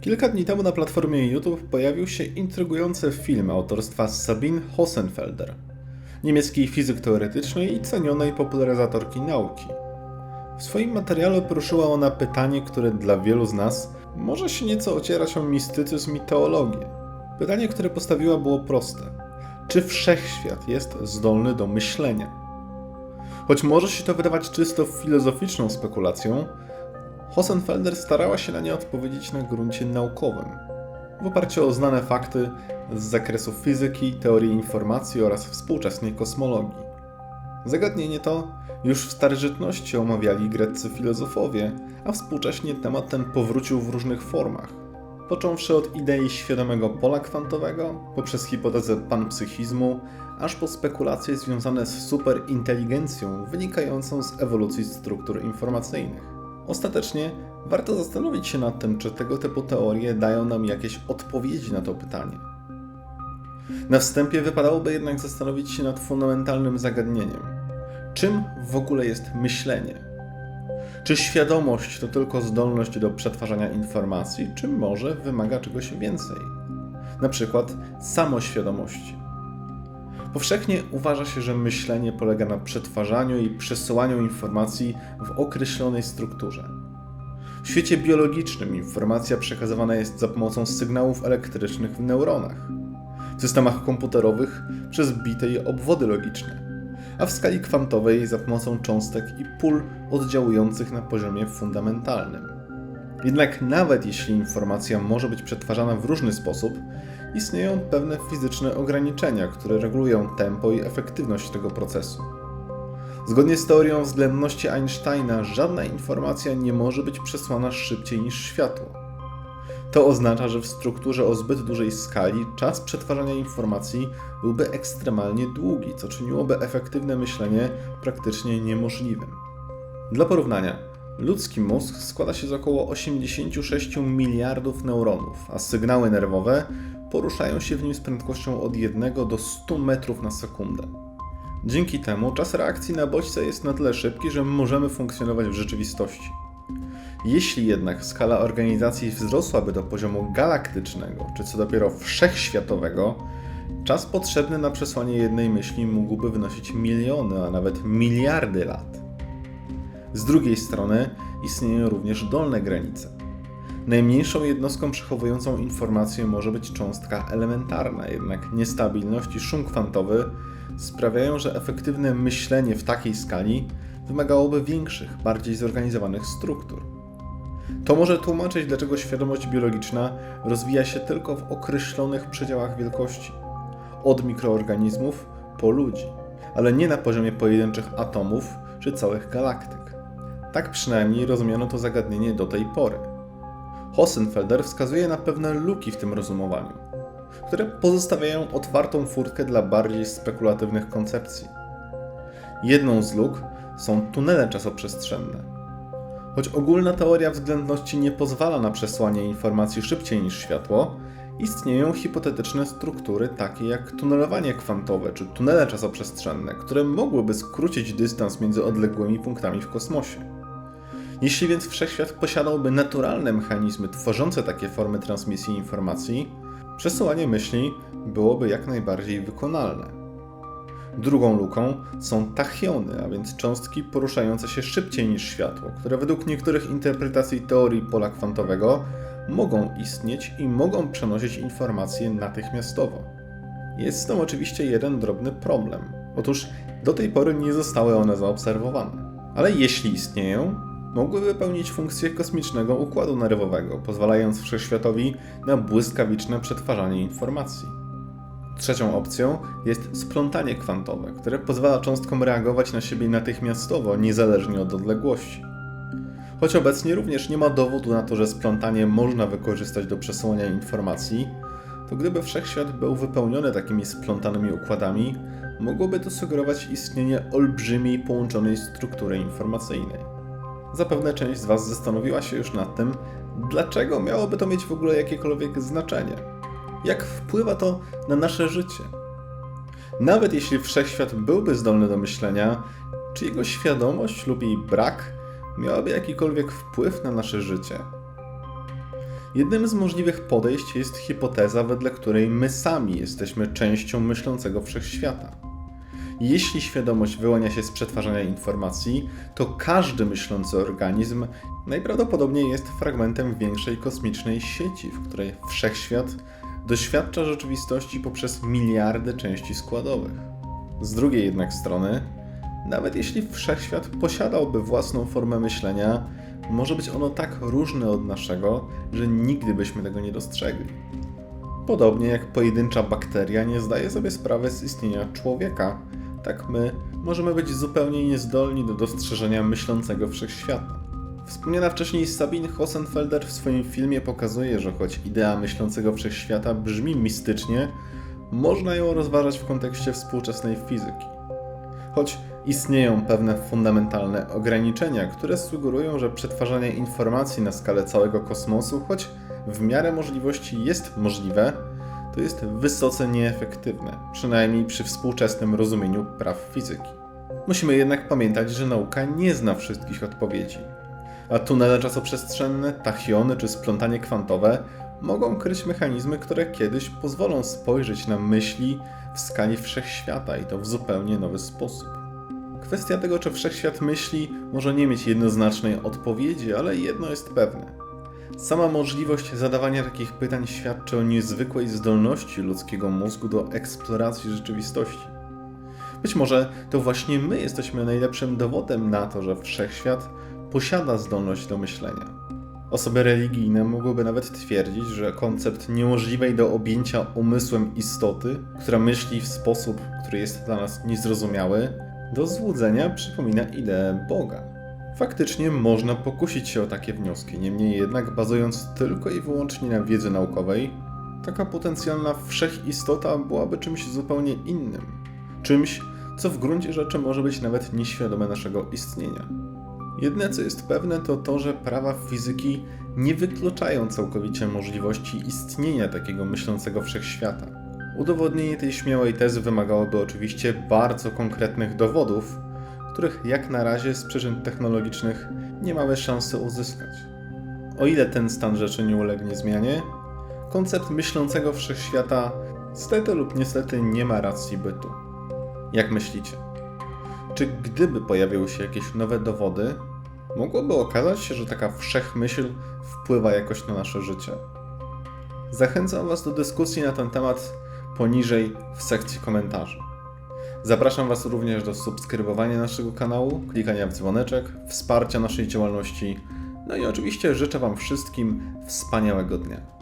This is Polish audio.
Kilka dni temu na platformie YouTube pojawił się intrygujący film autorstwa Sabine Hossenfelder, niemieckiej fizyk teoretycznej i cenionej popularyzatorki nauki. W swoim materiale poruszyła ona pytanie, które dla wielu z nas może się nieco ocierać o mistycyzm i teologię. Pytanie, które postawiła, było proste: czy wszechświat jest zdolny do myślenia? Choć może się to wydawać czysto filozoficzną spekulacją, Hossenfelder starała się na nie odpowiedzieć na gruncie naukowym, w oparciu o znane fakty z zakresu fizyki, teorii informacji oraz współczesnej kosmologii. Zagadnienie to już w starożytności omawiali greccy filozofowie, a współcześnie temat ten powrócił w różnych formach. Począwszy od idei świadomego pola kwantowego, poprzez hipotezę panpsychizmu, aż po spekulacje związane z superinteligencją wynikającą z ewolucji struktur informacyjnych. Ostatecznie warto zastanowić się nad tym, czy tego typu teorie dają nam jakieś odpowiedzi na to pytanie. Na wstępie wypadałoby jednak zastanowić się nad fundamentalnym zagadnieniem. Czym w ogóle jest myślenie? Czy świadomość to tylko zdolność do przetwarzania informacji, czy może wymaga czegoś więcej? Na przykład samoświadomości. Powszechnie uważa się, że myślenie polega na przetwarzaniu i przesyłaniu informacji w określonej strukturze. W świecie biologicznym informacja przekazywana jest za pomocą sygnałów elektrycznych w neuronach, w systemach komputerowych przez bite i obwody logiczne, a w skali kwantowej za pomocą cząstek i pól oddziałujących na poziomie fundamentalnym. Jednak nawet jeśli informacja może być przetwarzana w różny sposób, istnieją pewne fizyczne ograniczenia, które regulują tempo i efektywność tego procesu. Zgodnie z teorią względności Einsteina, żadna informacja nie może być przesłana szybciej niż światło. To oznacza, że w strukturze o zbyt dużej skali czas przetwarzania informacji byłby ekstremalnie długi, co czyniłoby efektywne myślenie praktycznie niemożliwym. Dla porównania, ludzki mózg składa się z około 86 miliardów neuronów, a sygnały nerwowe poruszają się w nim z prędkością od 1 do 100 metrów na sekundę. Dzięki temu czas reakcji na bodźce jest na tyle szybki, że możemy funkcjonować w rzeczywistości. Jeśli jednak skala organizacji wzrosłaby do poziomu galaktycznego, czy co dopiero wszechświatowego, czas potrzebny na przesłanie jednej myśli mógłby wynosić miliony, a nawet miliardy lat. Z drugiej strony istnieją również dolne granice. Najmniejszą jednostką przechowującą informację może być cząstka elementarna, jednak niestabilność i szum kwantowy sprawiają, że efektywne myślenie w takiej skali wymagałoby większych, bardziej zorganizowanych struktur. To może tłumaczyć, dlaczego świadomość biologiczna rozwija się tylko w określonych przedziałach wielkości od mikroorganizmów po ludzi, ale nie na poziomie pojedynczych atomów czy całych galaktyk. Tak przynajmniej rozumiano to zagadnienie do tej pory. Hossenfelder wskazuje na pewne luki w tym rozumowaniu, które pozostawiają otwartą furtkę dla bardziej spekulatywnych koncepcji. Jedną z luk są tunele czasoprzestrzenne. Choć ogólna teoria względności nie pozwala na przesłanie informacji szybciej niż światło, istnieją hipotetyczne struktury takie jak tunelowanie kwantowe czy tunele czasoprzestrzenne, które mogłyby skrócić dystans między odległymi punktami w kosmosie. Jeśli więc wszechświat posiadałby naturalne mechanizmy tworzące takie formy transmisji informacji, przesyłanie myśli byłoby jak najbardziej wykonalne. Drugą luką są tachiony, a więc cząstki poruszające się szybciej niż światło, które według niektórych interpretacji teorii pola kwantowego mogą istnieć i mogą przenosić informacje natychmiastowo. Jest z tym oczywiście jeden drobny problem. Otóż do tej pory nie zostały one zaobserwowane. Ale jeśli istnieją, mogły wypełnić funkcję kosmicznego układu nerwowego, pozwalając wszechświatowi na błyskawiczne przetwarzanie informacji. Trzecią opcją jest splątanie kwantowe, które pozwala cząstkom reagować na siebie natychmiastowo, niezależnie od odległości. Choć obecnie również nie ma dowodu na to, że splątanie można wykorzystać do przesyłania informacji, to gdyby wszechświat był wypełniony takimi splątanymi układami, mogłoby to sugerować istnienie olbrzymiej połączonej struktury informacyjnej. Zapewne część z Was zastanowiła się już nad tym, dlaczego miałoby to mieć w ogóle jakiekolwiek znaczenie. Jak wpływa to na nasze życie? Nawet jeśli wszechświat byłby zdolny do myślenia, czy jego świadomość lub jej brak miałaby jakikolwiek wpływ na nasze życie. Jednym z możliwych podejść jest hipoteza, wedle której my sami jesteśmy częścią myślącego wszechświata. Jeśli świadomość wyłania się z przetwarzania informacji, to każdy myślący organizm najprawdopodobniej jest fragmentem większej kosmicznej sieci, w której wszechświat doświadcza rzeczywistości poprzez miliardy części składowych. Z drugiej jednak strony, nawet jeśli wszechświat posiadałby własną formę myślenia, może być ono tak różne od naszego, że nigdy byśmy tego nie dostrzegli. Podobnie jak pojedyncza bakteria nie zdaje sobie sprawy z istnienia człowieka, tak my możemy być zupełnie niezdolni do dostrzeżenia myślącego wszechświata. Wspomniana wcześniej Sabine Hossenfelder w swoim filmie pokazuje, że choć idea myślącego wszechświata brzmi mistycznie, można ją rozważać w kontekście współczesnej fizyki. Choć istnieją pewne fundamentalne ograniczenia, które sugerują, że przetwarzanie informacji na skalę całego kosmosu, choć w miarę możliwości jest możliwe, to jest wysoce nieefektywne, przynajmniej przy współczesnym rozumieniu praw fizyki. Musimy jednak pamiętać, że nauka nie zna wszystkich odpowiedzi. A tunele czasoprzestrzenne, tachiony czy splątanie kwantowe mogą kryć mechanizmy, które kiedyś pozwolą spojrzeć na myśli w skali wszechświata i to w zupełnie nowy sposób. Kwestia tego, czy wszechświat myśli, może nie mieć jednoznacznej odpowiedzi, ale jedno jest pewne. Sama możliwość zadawania takich pytań świadczy o niezwykłej zdolności ludzkiego mózgu do eksploracji rzeczywistości. Być może to właśnie my jesteśmy najlepszym dowodem na to, że wszechświat posiada zdolność do myślenia. Osoby religijne mogłyby nawet twierdzić, że koncept niemożliwej do objęcia umysłem istoty, która myśli w sposób, który jest dla nas niezrozumiały, do złudzenia przypomina ideę Boga. Faktycznie można pokusić się o takie wnioski, niemniej jednak bazując tylko i wyłącznie na wiedzy naukowej, taka potencjalna wszechistota byłaby czymś zupełnie innym. Czymś, co w gruncie rzeczy może być nawet nieświadome naszego istnienia. Jedne co jest pewne to to, że prawa fizyki nie wykluczają całkowicie możliwości istnienia takiego myślącego wszechświata. Udowodnienie tej śmiałej tezy wymagałoby oczywiście bardzo konkretnych dowodów, których jak na razie z przyczyn technologicznych nie mamy szansy uzyskać. O ile ten stan rzeczy nie ulegnie zmianie, koncept myślącego wszechświata stety lub niestety nie ma racji bytu. Jak myślicie? Czy gdyby pojawiły się jakieś nowe dowody, mogłoby okazać się, że taka wszechmyśl wpływa jakoś na nasze życie? Zachęcam Was do dyskusji na ten temat poniżej w sekcji komentarzy. Zapraszam Was również do subskrybowania naszego kanału, klikania w dzwoneczek, wsparcia naszej działalności. No i oczywiście życzę Wam wszystkim wspaniałego dnia.